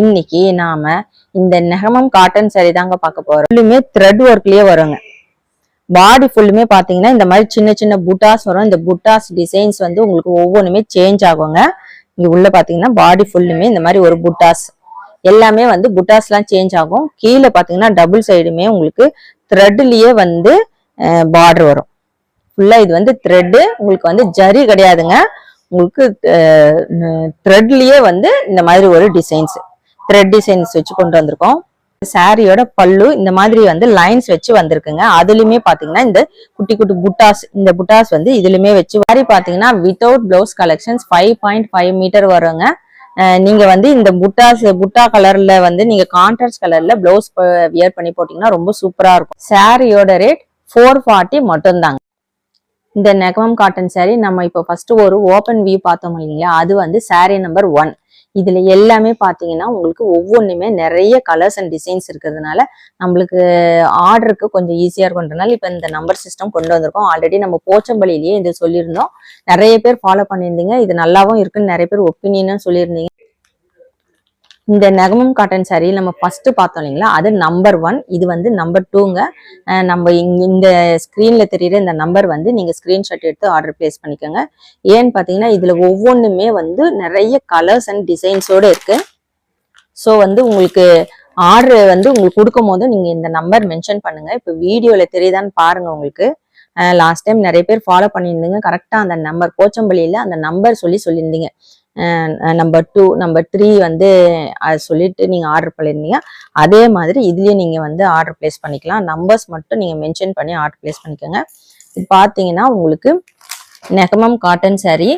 இன்னைக்கு நாம இந்த நெகமம் காட்டன் saree தாங்க பார்க்க போறோம். ஃபுல்லுமே த்ரெட் ஒர்க்லயே வருங்க. பாடி ஃபுல்லுமே பாத்தீங்கன்னா இந்த மாதிரி சின்ன சின்ன புட்டாஸ் வரும். இந்த புட்டாஸ் டிசைன்ஸ் வந்து உங்களுக்கு ஒவ்வொன்றுமே சேஞ்ச் ஆகுங்க. இங்க உள்ள பாத்தீங்கன்னா பாடி ஃபுல்லுமே இந்த மாதிரி ஒரு புட்டாஸ். எல்லாமே வந்து புட்டாஸ்லாம் சேஞ்ச் ஆகும். கீழே பாத்தீங்கன்னா டபுள் சைடுமே உங்களுக்கு த்ரெட்லயே வந்து பார்டர் வரும். ஃபுல்லா இது வந்து த்ரெட்டு உங்களுக்கு வந்து ஜரி கிடையாதுங்க. உங்களுக்கு த்ரெட்லயே வந்து இந்த மாதிரி ஒரு டிசைன்ஸ் த்ரெட் டிசைன்ஸ் வச்சு கொண்டு வந்திருக்கோம். சாரியோட பல்லு இந்த மாதிரி வந்து லைன்ஸ் வச்சு வந்திருக்குங்க. அதுலயுமே பாத்தீங்கன்னா இந்த குட்டி குட்டி புட்டாஸ் இந்த புட்டாஸ் வந்து இதுலயுமே வச்சு சாரி பாத்தீங்கன்னா without blouse collections five point five metre வருங்க. நீங்க வந்து இந்த புட்டாஸ் புட்டா கலர்ல வந்து நீங்க கான்ட்ராஸ்ட் கலர்ல பிளவுஸ் வியர் பண்ணி போட்டீங்கன்னா ரொம்ப சூப்பரா இருக்கும். சாரியோட ரேட் ஃபோர் ஃபார்ட்டி மட்டும்தாங்க. இந்த நெகமம் காட்டன் சாரி நம்ம இப்போ ஃபர்ஸ்ட் ஒரு ஓப்பன் வியூ பார்த்தோம் இல்லைங்களா? அது வந்து சாரி நம்பர் ஒன் இதுல எல்லாமே பாத்தீங்கன்னா உங்களுக்கு ஒவ்வொன்றுமே நிறைய கலர்ஸ் அண்ட் டிசைன்ஸ் இருக்கிறதுனால நம்மளுக்கு ஆர்டருக்கு கொஞ்சம் ஈஸியா இருக்கும்ன்றனால இப்போ இந்த நம்பர் சிஸ்டம் கொண்டு வந்திருக்கோம். ஆல்ரெடி நம்ம போச்சம்பள்ளியிலேயே இது சொல்லியிருந்தோம். நிறைய பேர் ஃபாலோ பண்ணியிருந்தீங்க. இது நல்லாவும் இருக்குன்னு நிறைய பேர் ஒப்பீனியனும் சொல்லியிருந்தீங்க. இந்த நகமம் காட்டன் சாரீ நம்ம ஃபர்ஸ்ட் பார்த்தோம் இல்லைங்களா? அது நம்பர் ஒன் இது வந்து நம்பர் டூங்க நம்ம இந்த ஸ்க்ரீன்ல தெரியுற இந்த நம்பர் வந்து நீங்க ஸ்கிரீன்ஷாட் எடுத்து ஆர்டர் பிளேஸ் பண்ணிக்கோங்க. ஏன்னு பாத்தீங்கன்னா இதுல ஒவ்வொன்றுமே வந்து நிறைய கலர்ஸ் அண்ட் டிசைன்ஸோட இருக்கு. ஸோ வந்து உங்களுக்கு ஆர்டர் வந்து உங்களுக்கு கொடுக்கும் போது நீங்க இந்த நம்பர் மென்ஷன் பண்ணுங்க. இப்போ வீடியோல தெரியுதான்னு பாருங்க உங்களுக்கு. லாஸ்ட் டைம் நிறைய பேர் ஃபாலோ பண்ணியிருந்தீங்க. கரெக்டாக அந்த நம்பர் கோச்சம்பள்ளியில் அந்த நம்பர் சொல்லி சொல்லியிருந்தீங்க. நம்பர் டூ நம்பர் த்ரீ வந்து அது சொல்லிட்டு நீங்கள் ஆர்டர் பண்ணியிருந்தீங்க அதே மாதிரி இதுலேயும் நீங்கள் வந்து ஆர்டர் பிளேஸ் பண்ணிக்கலாம். நம்பர்ஸ் மட்டும் நீங்கள் மென்ஷன் பண்ணி ஆர்டர் பிளேஸ் பண்ணிக்கோங்க. இது பார்த்தீங்கன்னா உங்களுக்கு நெகமம் காட்டன் சாரீ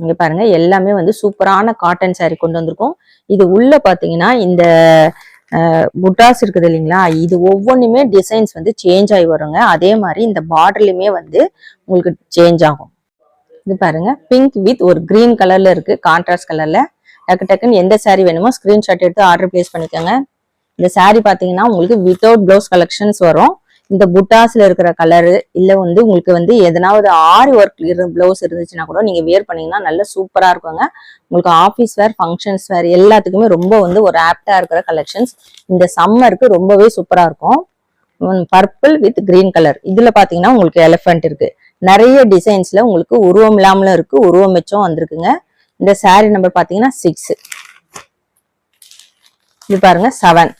இங்கே பாருங்க எல்லாமே வந்து சூப்பரான காட்டன் சாரீ கொண்டு வந்திருக்கோம். இது உள்ள பார்த்தீங்கன்னா இந்த புட்டாஸ் இருக்குது இல்லைங்களா? இது ஒவ்வொன்றுமே டிசைன்ஸ் வந்து சேஞ்ச் ஆகி வருங்க. அதே மாதிரி இந்த பார்டர்லையுமே வந்து உங்களுக்கு சேஞ்ச் ஆகும். இது பாருங்க. பிங்க் வித் ஒரு கிரீன் கலர்ல இருக்கு கான்ட்ராஸ்ட் கலர்ல டக்கு டக்குன்னு எந்த saree வேணுமோ ஸ்கிரீன்ஷாட் எடுத்து ஆர்டர் பிளேஸ் பண்ணிக்கோங்க. இந்த saree பாத்தீங்கன்னா உங்களுக்கு வித்தவுட் பிளவுஸ் கலெக்ஷன்ஸ் வரும். இந்த புட்டாஸ்ல இருக்கிற கலரு இல்ல வந்து உங்களுக்கு வந்து எதனாவது ஆரி ஒர்க் பிளவுஸ் இருந்துச்சுன்னா கூட நீங்க வேர் பண்ணீங்கன்னா நல்ல சூப்பரா இருக்குங்க. உங்களுக்கு ஆஃபீஸ் வேர் ஃபங்க்ஷன்ஸ் வேர் எல்லாத்துக்குமே ரொம்ப வந்து ஒரு ஆப்டா இருக்கிற கலெக்ஷன்ஸ் இந்த சம்மருக்கு ரொம்பவே சூப்பரா இருக்கும். பர்பிள் வித் கிரீன் கலர் இதுல பாத்தீங்கன்னா உங்களுக்கு எலிஃபென்ட் இருக்கு. நிறைய டிசைன்ஸ்ல உங்களுக்கு உருவம் இல்லாமலும் இருக்கு உருவம் வச்சும் வந்திருக்குங்க. இந்த சாரீ நம்பர் பாத்தீங்கன்னா சிக்ஸ் இது பாருங்க செவன்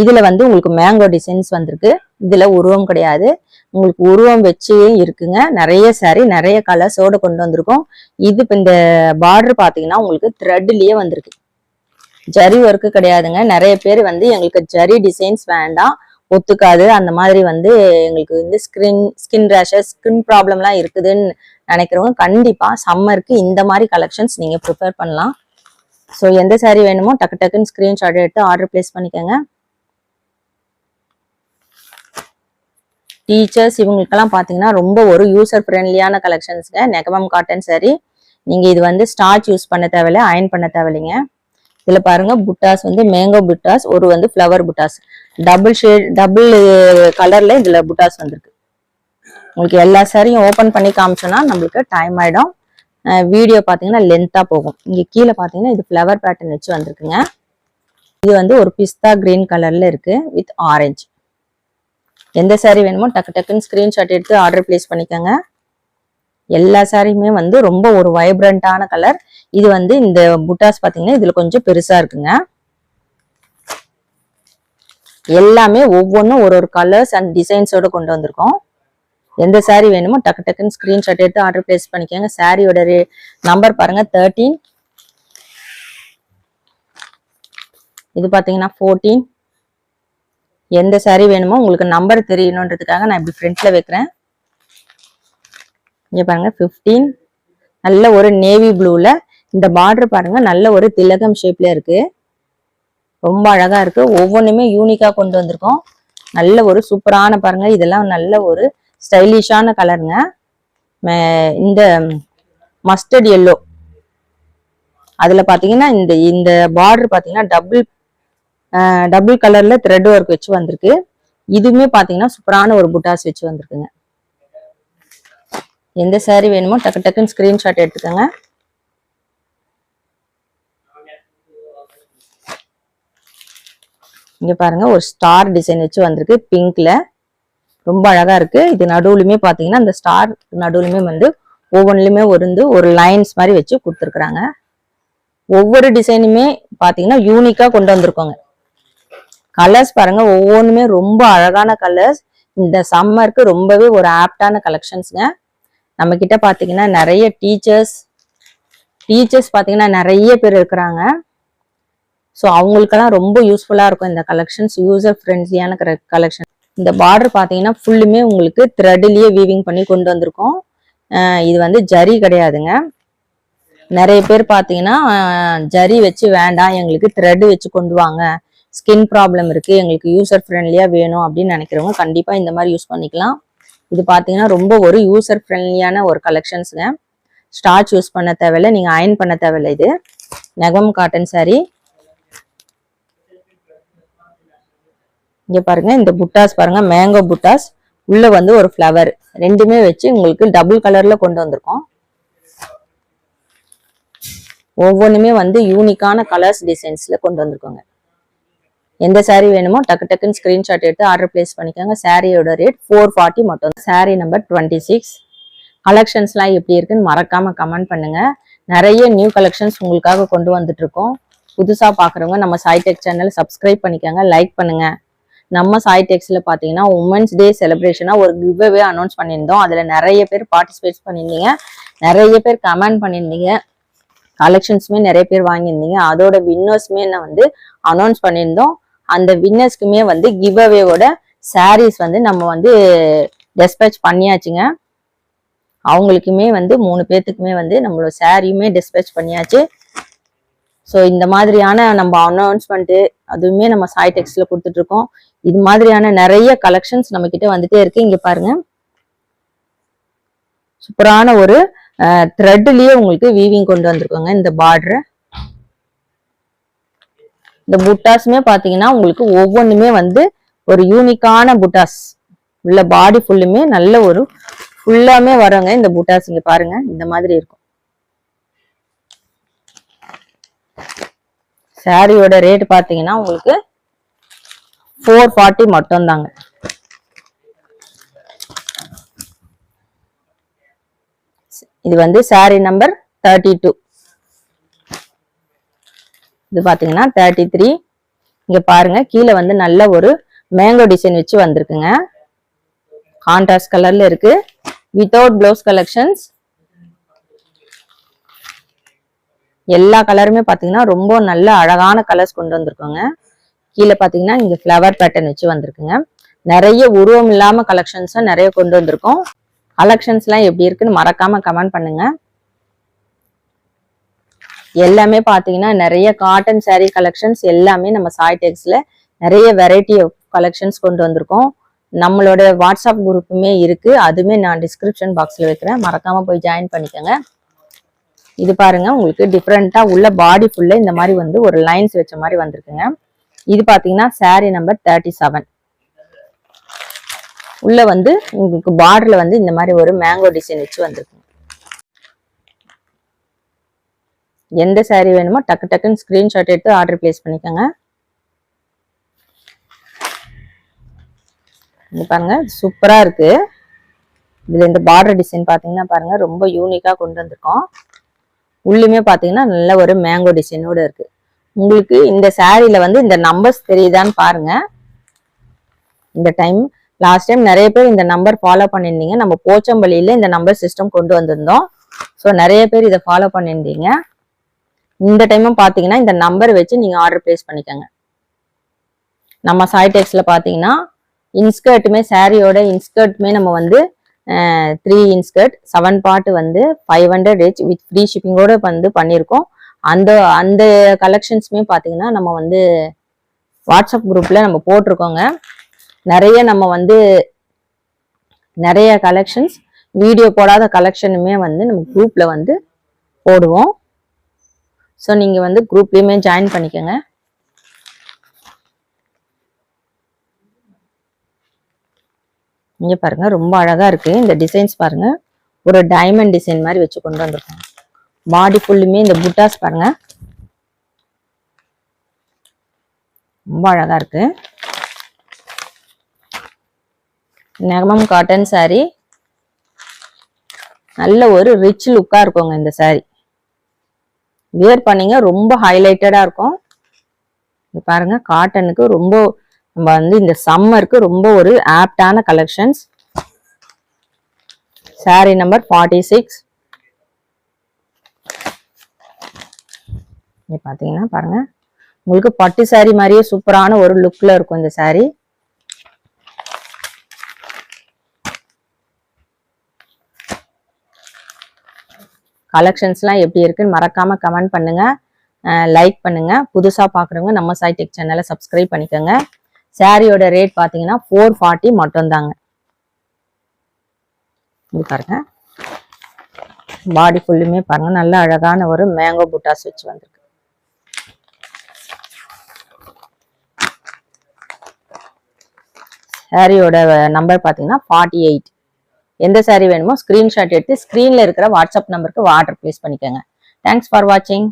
இதுல வந்து உங்களுக்கு மேங்கோ டிசைன்ஸ் வந்திருக்கு. இதுல உருவம் கிடையாது. உங்களுக்கு உருவம் வச்சே இருக்குங்க. நிறைய saree நிறைய கலர்ஸோட கொண்டு வந்திருக்கோம். இது இப்போ இந்த பார்டர் பாத்தீங்கன்னா உங்களுக்கு த்ரெட்லயே வந்திருக்கு. ஜரி ஒர்க்கு கிடையாதுங்க. நிறைய பேர் வந்து எங்களுக்கு ஜரி டிசைன்ஸ் வேண்டாம். ஒத்துக்காது. அந்த மாதிரி வந்து எங்களுக்கு வந்து ஸ்கின் ஸ்கின் ரேஷஸ் ஸ்கின் ப்ராப்ளம்லாம் இருக்குதுன்னு நினைக்கிறவங்க கண்டிப்பாக சம்மருக்கு இந்த மாதிரி கலெக்ஷன்ஸ் நீங்கள் ப்ரிப்பேர் பண்ணலாம். ஸோ எந்த சாரீ வேணுமோ டக்கு டக்குன்னு ஸ்க்ரீன்ஷாட் எடுத்து ஆர்டர் பிளேஸ் பண்ணிக்கோங்க. டீச்சர்ஸ் இவங்களுக்கெல்லாம் பார்த்தீங்கன்னா ரொம்ப ஒரு யூசர் ஃப்ரெண்ட்லியான கலெக்ஷன்ஸுங்க நெகமம் காட்டன் சாரீ நீங்கள் இது வந்து ஸ்டார்ச் யூஸ் பண்ண தேவையில்ல அயன் பண்ண தேவையில்லைங்க. இதுல பாருங்க புட்டாஸ் வந்து மேங்கோ புட்டாஸ் ஒரு வந்து ஃப்ளவர் புட்டாஸ். டபுள் ஷேட் டபுள் கலர்ல இதுல புட்டாஸ் வந்திருக்கு. உங்களுக்கு எல்லா சாரியும் ஓபன் பண்ணி காமிச்சோன்னா நம்மளுக்கு டைம் ஆயிடும். வீடியோ பார்த்தீங்கன்னா லென்த்தாக போகும். இங்க கீழே பார்த்தீங்கன்னா இது ஃப்ளவர் பேட்டர்ன் வச்சு வந்திருக்குங்க. இது வந்து ஒரு பிஸ்தா கிரீன் கலர்ல இருக்கு வித் ஆரஞ்சு எந்த saree வேணுமோ டக்கு டக்குன்னு ஸ்கிரீன்ஷாட் எடுத்து ஆர்டர் பிளேஸ் பண்ணிக்கோங்க. எல்லா சாரியுமே வந்து ரொம்ப ஒரு வைப்ரண்டான கலர் இது வந்து இந்த புட்டாஸ் பார்த்தீங்கன்னா இதில் கொஞ்சம் பெருசாக இருக்குங்க. எல்லாமே ஒவ்வொன்றும் ஒரு ஒரு கலர்ஸ் அண்ட் டிசைன்ஸோட கொண்டு வந்திருக்கோம். எந்த சாரீ வேணுமோ டக்கு டக்குன்னு ஸ்க்ரீன்ஷாட் எடுத்து ஆர்டர் பிளேஸ் பண்ணிக்கோங்க. சாரியோட நம்பர் பாருங்க தேர்ட்டீன் இது பார்த்தீங்கன்னா ஃபோர்டீன் எந்த சாரீ வேணுமோ உங்களுக்கு நம்பர் தெரியணுன்றதுக்காக நான் இப்படி ஃப்ரண்ட்ல வைக்கிறேன். இங்க பாருங்க 15 நல்ல ஒரு நேவி ப்ளூல இந்த பார்டர் பாருங்க நல்ல ஒரு திலகம் ஷேப்ல இருக்கு. ரொம்ப அழகா இருக்கு. ஒவ்வொன்றுமே யூனிக்கா கொண்டு வந்திருக்கோம். நல்ல ஒரு சூப்பரான பாருங்க இதெல்லாம் நல்ல ஒரு ஸ்டைலிஷான கலருங்க இந்த மஸ்டர்ட் எல்லோ அதுல பாத்தீங்கன்னா இந்த இந்த பார்டர் பாத்தீங்கன்னா டபுள் டபுள் கலர்ல த்ரெட் ஒர்க் வச்சு வந்திருக்கு. இதுவுமே பாத்தீங்கன்னா சூப்பரான ஒரு புட்டாஸ் வச்சு வந்திருக்குங்க. எந்த saree வேணுமோ டக்கு டக்குன்னு ஸ்கிரீன்ஷாட் எடுத்துக்கோங்க. இங்க பாருங்க ஒரு ஸ்டார் டிசைன் வச்சு வந்திருக்கு பிங்க்ல ரொம்ப அழகா இருக்கு. இது நடுவுலுமே பாத்தீங்கன்னா அந்த ஸ்டார் நடுவுலுமே வந்து ஒவ்வொன்றுலையுமே வந்து ஒரு லைன்ஸ் மாதிரி வச்சு கொடுத்துருக்குறாங்க. ஒவ்வொரு டிசைனுமே பாத்தீங்கன்னா யூனிக்கா கொண்டு வந்திருக்கோங்க. கலர்ஸ் பாருங்க ஒவ்வொன்றுமே ரொம்ப அழகான கலர்ஸ் இந்த சம்மருக்கு ரொம்பவே ஒரு ஆப்டான கலெக்ஷன்ஸ்ங்க நம்ம கிட்ட பாத்தீங்கன்னா நிறைய டீச்சர்ஸ் டீச்சர்ஸ் பாத்தீங்கன்னா நிறைய பேர் இருக்கிறாங்க. ஸோ அவங்களுக்கெல்லாம் ரொம்ப யூஸ்ஃபுல்லா இருக்கும் இந்த கலெக்ஷன்ஸ் யூசர் ஃப்ரெண்ட்லியான கலெக்ஷன் இந்த பார்டர் பாத்தீங்கன்னா ஃபுல்லுமே உங்களுக்கு த்ரெட்லயே வீவிங் பண்ணி கொண்டு வந்திருக்கோம். இது வந்து ஜரி கிடையாதுங்க. நிறைய பேர் பார்த்தீங்கன்னா ஜரி வச்சு வேண்டாம் எங்களுக்கு த்ரெட் வச்சு கொண்டு வாங்க. ஸ்கின் ப்ராப்ளம் இருக்குது எங்களுக்கு யூசர் ஃப்ரெண்ட்லியாக வேணும் அப்படின்னு நினைக்கிறவங்க கண்டிப்பாக இந்த மாதிரி யூஸ் பண்ணிக்கலாம். இது பார்த்தீங்கன்னா ரொம்ப ஒரு யூசர் ஃப்ரெண்ட்லியான ஒரு கலெக்ஷன்ஸுங்க ஸ்டார்ச் யூஸ் பண்ண தேவையில்ல நீங்கள் அயன் பண்ண தேவையில்ல இது. நெகம் காட்டன் சாரீ இங்கே பாருங்க இந்த புட்டாஸ் பாருங்க மேங்கோ புட்டாஸ் உள்ள வந்து ஒரு ஃப்ளவர் ரெண்டுமே வச்சு உங்களுக்கு டபுள் கலர்ல கொண்டு வந்திருக்கோம். ஒவ்வொன்றுமே வந்து யூனிக்கான கலர்ஸ் டிசைன்ஸ்ல கொண்டு வந்திருக்கோங்க. எந்த சாரீ வேணுமோ டக்கு டக்குன்னு ஸ்கிரீன்ஷாட் எடுத்து ஆர்டர் பிளேஸ் பண்ணிக்கோங்க. சாரியோட ரேட் ஃபோர் ஃபார்ட்டி மட்டும் சாரீ நம்பர் டுவெண்ட்டி சிக்ஸ் கலெக்ஷன்ஸ்லாம் எப்படி இருக்குன்னு மறக்காமல் கமெண்ட் பண்ணுங்க. நிறைய நியூ கலெக்ஷன்ஸ் உங்களுக்காக கொண்டு வந்துட்ருக்கோம் புதுசாக பார்க்குறவங்க நம்ம சாய்டெக் சேனல் சப்ஸ்கிரைப் பண்ணிக்கோங்க லைக் பண்ணுங்கள் நம்ம சாய்டெக்ஸில் பார்த்தீங்கன்னா உமன்ஸ் டே செலிப்ரேஷனாக ஒரு கிவ்வே அனௌன்ஸ் பண்ணியிருந்தோம். அதில் நிறைய பேர் பார்ட்டிசிபேட் பண்ணியிருந்தீங்க. நிறைய பேர் கமெண்ட் பண்ணியிருந்தீங்க. கலெக்ஷன்ஸுமே நிறைய பேர் வாங்கியிருந்தீங்க. அதோட வின்னர்ஸுமே நான் வந்து அனௌன்ஸ் பண்ணியிருந்தோம். அந்த வின்னர்ஸ்க்குமே வந்து கிவ்அவேவோட சாரீஸ் வந்து நம்ம வந்து டெஸ்பேச் பண்ணியாச்சுங்க. அவங்களுக்குமே வந்து மூணு பேர்த்துக்குமே வந்து நம்மளோட சாரியுமே டிஸ்பேச் பண்ணியாச்சு. ஸோ இந்த மாதிரியான நம்ம அனௌன்ஸ்மெண்ட்டு அதுவுமே நம்ம சாய் டெக்ஸ்டில் கொடுத்துட்ருக்கோம். இது மாதிரியான நிறைய கலெக்ஷன்ஸ் நம்ம கிட்ட வந்துட்டே இருக்கு. இங்கே பாருங்க. சூப்பரான ஒரு த்ரெட்லேயே உங்களுக்கு வீவிங் கொண்டு வந்திருக்கோங்க. இந்த பார்டரை இந்த புட்டாஸுமே பாத்தீங்கன்னா உங்களுக்கு ஒவ்வொன்றுமே வந்து ஒரு யூனிக்கான புட்டாஸ். உள்ள பாடி ஃபுல்லுமே நல்ல ஒரு ஃபுல்லாமே வரவங்க இந்த புட்டாஸ். இங்க பாருங்க இந்த மாதிரி இருக்கும். சாரியோட ரேட் பாத்தீங்கன்னா உங்களுக்கு ஃபோர் ஃபார்ட்டி மட்டும் தாங்க இது வந்து சாரி நம்பர் தேர்ட்டி டூ இது பாத்தீங்கன்னா தேர்ட்டி த்ரீ இங்கே பாருங்க கீழே வந்து நல்ல ஒரு மேங்கோ டிசைன் வச்சு வந்திருக்குங்க. கான்ட்ராஸ்ட் கலர்ல இருக்கு. வித்தவுட் ப்ளவுஸ் கலெக்ஷன்ஸ் எல்லா கலருமே பார்த்தீங்கன்னா ரொம்ப நல்ல அழகான கலர்ஸ் கொண்டு வந்திருக்கோங்க. கீழே பார்த்தீங்கன்னா இங்கே ஃப்ளவர் பேட்டர்ன் வச்சு வந்திருக்குங்க. நிறைய உருவம் இல்லாமல் கலெக்ஷன்ஸும் நிறைய கொண்டு வந்திருக்கோம். கலெக்ஷன்ஸ்லாம் எப்படி இருக்குன்னு மறக்காமல் கமெண்ட் பண்ணுங்க. எல்லாமே பார்த்தீங்கன்னா நிறைய காட்டன் சாரீ கலெக்ஷன்ஸ் எல்லாமே நம்ம சாய் டெக்ஸில் நிறைய வெரைட்டி ஆஃப் கலெக்ஷன்ஸ் கொண்டு வந்திருக்கோம். நம்மளோட வாட்ஸ்அப் குரூப்புமே இருக்கு. அதுவுமே நான் டிஸ்கிரிப்ஷன் பாக்ஸில் வைக்கிறேன். மறக்காம போய் ஜாயின் பண்ணிக்கோங்க. இது பாருங்க உங்களுக்கு டிஃப்ரெண்ட்டாக உள்ள பாடி ஃபுல்ல இந்த மாதிரி வந்து ஒரு லைன்ஸ் வச்ச மாதிரி வந்திருக்குங்க. இது பார்த்தீங்கன்னா சாரீ நம்பர் தேர்ட்டி செவன் உள்ள வந்து உங்களுக்கு பார்டரில் வந்து இந்த மாதிரி ஒரு மேங்கோ டிசைன் வச்சு வந்திருக்கு எந்த சாரீ வேணுமோ டக்கு டக்குன்னு ஸ்கிரீன்ஷாட் எடுத்து ஆர்டர் பிளேஸ் பண்ணிக்கோங்க. இது பாருங்க சூப்பராக இருக்கு. இதில் இந்த பார்டர் டிசைன் பார்த்தீங்கன்னா பாருங்க ரொம்ப யூனிக்காக கொண்டு வந்திருக்கோம். உள்ளுமே பார்த்தீங்கன்னா நல்ல ஒரு மேங்கோ டிசைனோடு இருக்கு. உங்களுக்கு இந்த சாரீல வந்து இந்த நம்பர்ஸ் தெரியுதான்னு பாருங்க. இந்த டைம் லாஸ்ட் டைம் நிறைய பேர் இந்த நம்பர் ஃபாலோ பண்ணியிருந்தீங்க. நம்ம போச்சம்பள்ளியில இந்த நம்பர் சிஸ்டம் கொண்டு வந்திருந்தோம். ஸோ நிறைய பேர் இதை ஃபாலோ பண்ணியிருந்தீங்க. இந்த டைமும் பார்த்தீங்கன்னா இந்த நம்பர் வச்சு நீங்கள் ஆர்டர் பிளேஸ் பண்ணிக்கோங்க. நம்ம சாய்டெக்ஸில் பார்த்தீங்கன்னா இன்ஸ்கர்ட்டுமே சாரியோட இன்ஸ்கர்ட்டுமே நம்ம வந்து த்ரீ இன்ஸ்கர்ட் செவன் பார்ட் வந்து five hundred each with free ஷிப்பிங்கோட வந்து பண்ணியிருக்கோம் அந்த அந்த கலெக்ஷன்ஸுமே பார்த்தீங்கன்னா நம்ம வந்து வாட்ஸ்அப் குரூப்பில் நம்ம போட்டிருக்கோங்க. நிறைய நம்ம வந்து நிறைய கலெக்ஷன்ஸ் வீடியோ போடாத கலெக்ஷனுமே வந்து நம்ம குரூப்பில் வந்து போடுவோம். ஸோ நீங்கள் வந்து குரூப்லேயுமே ஜாயின் பண்ணிக்கோங்க. இங்கே பாருங்க ரொம்ப அழகாக இருக்குது இந்த டிசைன்ஸ் பாருங்கள் ஒரு டைமண்ட் டிசைன் மாதிரி வச்சு கொண்டு வந்திருக்கோம் பாடி ஃபுல்லுமே இந்த புட்டாஸ் பாருங்க. ரொம்ப அழகாக இருக்குது நெகமம் காட்டன் சாரீ நல்ல ஒரு ரிச் லுக்காக இருக்குங்க இந்த சாரீ வியர் பண்ணீங்க ரொம்ப ஹைலைட்டடாக இருக்கும். இது பாருங்க காட்டனுக்கு ரொம்ப நம்ம வந்து இந்த சம்மருக்கு ரொம்ப ஒரு ஆப்டான collections sari number forty six இங்க பார்த்தீங்கன்னா பாருங்க உங்களுக்கு பட்டு சாரி மாதிரியே சூப்பரான ஒரு லுக்ல இருக்கும் இந்த சாரீ கலெக்ஷன்ஸ்லாம் எப்படி இருக்குன்னு மறக்காமல் கமெண்ட் பண்ணுங்கள் லைக் பண்ணுங்கள் புதுசாக பார்க்குறவங்க நம்ம சைடெக் சேனலை சப்ஸ்கிரைப் பண்ணிக்கோங்க. சாரியோட ரேட் பார்த்தீங்கன்னா ஃபோர் ஃபார்ட்டி மட்டும்தாங்க. இது பாருங்க. பாடி ஃபுல்லுமே பாருங்க. நல்ல அழகான ஒரு மேங்கோ புட்டாஸ் வச்சு வந்திருக்கு. சாரியோட நம்பர் பார்த்தீங்கன்னா ஃபார்ட்டி எயிட் எந்த சாரீ வேணுமோ ஸ்க்ரீன்ஷாட் எடுத்து ஸ்க்ரீனில் இருக்கிற வாட்ஸ்அப் நம்பருக்கு ஆர்டர் ப்ளேஸ் பண்ணிக்கோங்க. தேங்க்ஸ் ஃபார் வாட்சிங்